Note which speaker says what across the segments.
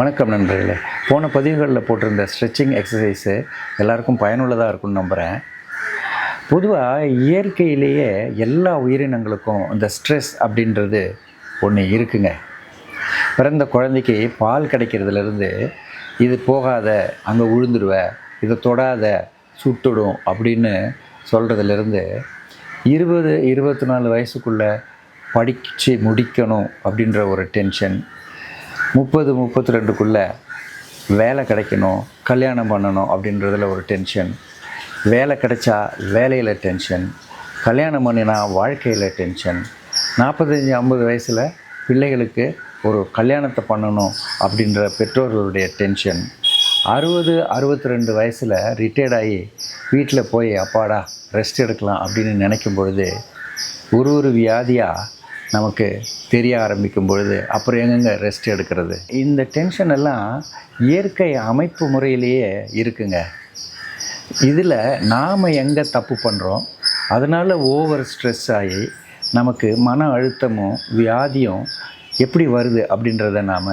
Speaker 1: வணக்கம் நண்பர்களே. போன பதிவுகளில் போட்டிருந்த ஸ்ட்ரெச்சிங் எக்ஸசைஸு எல்லாருக்கும் பயனுள்ளதாக இருக்கும்னு நம்புகிறேன் பொதுவாக இயற்கையிலேயே எல்லா உயிரினங்களுக்கும் இந்த ஸ்ட்ரெஸ் அப்படின்றது ஒன்று இருக்குங்க. பிறந்த குழந்தைக்கு பால் கிடைக்கிறதுலேருந்து இது போகாத அங்கே விழுந்துருவ இதை தொடாத சுட்டுடும் அப்படின்னு சொல்கிறதுலேருந்து இருபது இருபத்தி நாலு வயசுக்குள்ளே படித்து முடிக்கணும் அப்படின்ற ஒரு டென்ஷன் முப்பது முப்பத்தி ரெண்டுக்குள்ளே வேலை கிடைக்கணும் கல்யாணம் பண்ணணும் அப்படின்றதுல ஒரு டென்ஷன் வேலை கிடைச்சா வேலையில் டென்ஷன் கல்யாணம் பண்ணினா வாழ்க்கையில் டென்ஷன் நாற்பத்தஞ்சி ஐம்பது வயசில் பிள்ளைகளுக்கு ஒரு கல்யாணத்தை பண்ணணும் அப்படின்ற பெற்றோர்களுடைய டென்ஷன் அறுபது அறுபத்தி ரெண்டு வயசில் ரிட்டையர்ட் ஆகி வீட்டில் போய் அப்பாடா ரெஸ்ட் எடுக்கலாம் அப்படின்னு நினைக்கும் பொழுது ஒரு ஒரு வியாதியாக நமக்கு தெரிய ஆரம்பிக்கும் பொழுது அப்புறம் எங்கெங்க ரெஸ்ட் எடுக்கிறது? இந்த டென்ஷன் எல்லாம் இயற்கை அமைப்பு முறையிலேயே இருக்குங்க. இதில் நாம் எங்கே தப்பு பண்ணுறோம் அதனால் ஓவர் ஸ்ட்ரெஸ் ஆகி நமக்கு மன அழுத்தமும் வியாதியும் எப்படி வருது அப்படின்றத நாம்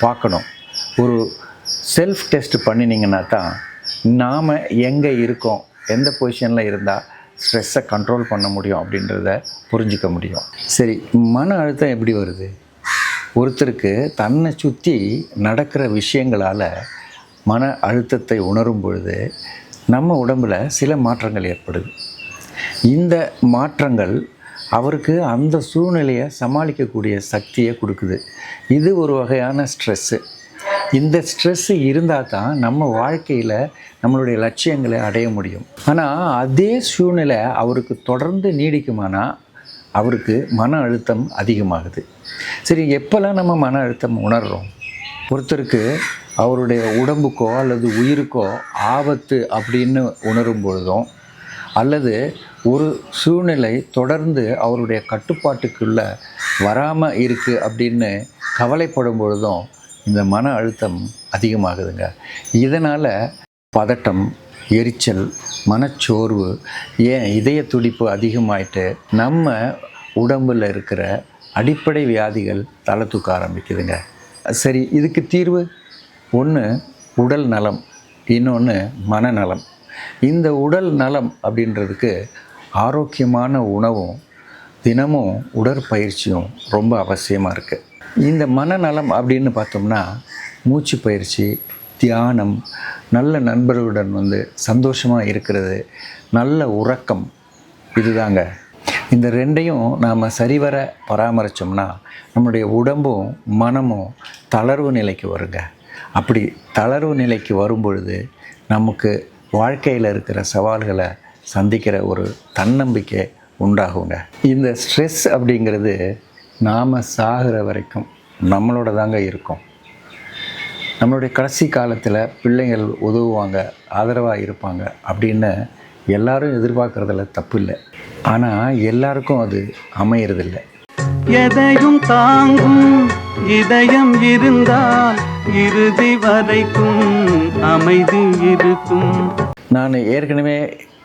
Speaker 1: பார்க்கணும். ஒரு செல்ஃப் டெஸ்ட் பண்ணினீங்கன்னா தான் நாம் எங்கே இருக்கோம்? எந்த பொசிஷனில் இருந்தால் ஸ்ட்ரெஸ்ஸை கண்ட்ரோல் பண்ண முடியும் அப்படின்றத புரிஞ்சிக்க முடியும். சரி மன அழுத்தம் எப்படி வருது? ஒருத்தருக்கு தன்னை சுற்றி நடக்கிற விஷயங்களால் மன அழுத்தத்தை உணரும் பொழுது நம்ம உடம்பில் சில மாற்றங்கள் ஏற்படுது. இந்த மாற்றங்கள் அவருக்கு அந்த சூழ்நிலையை சமாளிக்கக்கூடிய சக்தியை கொடுக்குது. இது ஒரு வகையான ஸ்ட்ரெஸ்ஸு இந்த ஸ்ட்ரெஸ்ஸு இருந்தால் தான் நம்ம வாழ்க்கையில் நம்மளுடைய லட்சியங்களை அடைய முடியும். ஆனால் அதே சூழ்நிலை அவருக்கு தொடர்ந்து நீடிக்குமானா அவருக்கு மன அழுத்தம் அதிகமாகுது. சரி எப்போல்லாம் நம்ம மன அழுத்தம் உணர்கிறோம் ஒருத்தருக்கு அவருடைய உடம்புக்கோ அல்லது உயிருக்கோ ஆபத்து அப்படின்னு உணரும் பொழுதும் அல்லது ஒரு சூழ்நிலை தொடர்ந்து அவருடைய கட்டுப்பாட்டுக்குள்ளே வராமல் இருக்குது அப்படின்னு கவலைப்படும் பொழுதும் இந்த மன அழுத்தம் அதிகமாகுதுங்க. இதனால் பதட்டம் எரிச்சல் மனச்சோர்வு ஏன் இதய துடிப்பு அதிகமாயிட்டு நம்ம உடம்பில் இருக்கிற அடிப்படை வியாதிகள் தலை தூக்க ஆரம்பிக்குதுங்க. சரி இதுக்கு தீர்வு? ஒன்று உடல் நலம். இன்னொன்று மனநலம். இந்த உடல் நலம் அப்படின்றதுக்கு ஆரோக்கியமான உணவும் தினமும் உடற்பயிற்சியும் ரொம்ப அவசியமாக இருக்குது இந்த மனநலம் அப்படின்னு பார்த்தோம்னா மூச்சு பயிற்சி தியானம் நல்ல நண்பர்களுடன் வந்து சந்தோஷமாக இருக்கிறது நல்ல உறக்கம் இதுதாங்க. இந்த ரெண்டையும் நாம் சரிவர பராமரித்தோம்னா நம்முடைய உடம்பும் மனமும் தளர்வு நிலைக்கு வருங்க. அப்படி தளர்வு நிலைக்கு வரும்பொழுது நமக்கு வாழ்க்கையில் இருக்கிற சவால்களை சந்திக்கிற ஒரு தன்னம்பிக்கை உண்டாகுங்க. இந்த ஸ்ட்ரெஸ் அப்படிங்கிறது நாம் சாகிற வரைக்கும் நம்மளோட தாங்க இருக்கும். நம்மளுடைய கடைசி காலத்தில் பிள்ளைகள் உதவுவாங்க ஆதரவாக இருப்பாங்க அப்படின்னு எல்லாரும் எதிர்பார்க்குறதுல தப்பு இல்லை. ஆனால் எல்லாருக்கும் அது அமையறதில்ல.
Speaker 2: எதையும் தாங்கும் இதயம் இருந்தால் இறுதி வரைக்கும் அமைதி இருக்கும்.
Speaker 1: நான் ஏற்கனவே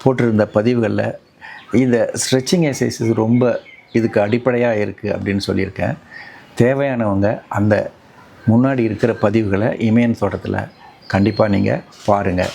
Speaker 1: போட்டிருந்த பதிவுகளில் இந்த ஸ்ட்ரெச்சிங் எக்ஸசைசஸ் ரொம்ப இதுக்கு அடிப்படையாக இருக்குது அப்படின்னு சொல்லியிருக்கேன். தேவையானவங்க அந்த முன்னாடி இருக்கிற பதிவுகளை இமயன் தோட்டத்தில் கண்டிப்பாக நீங்கள் பாருங்கள்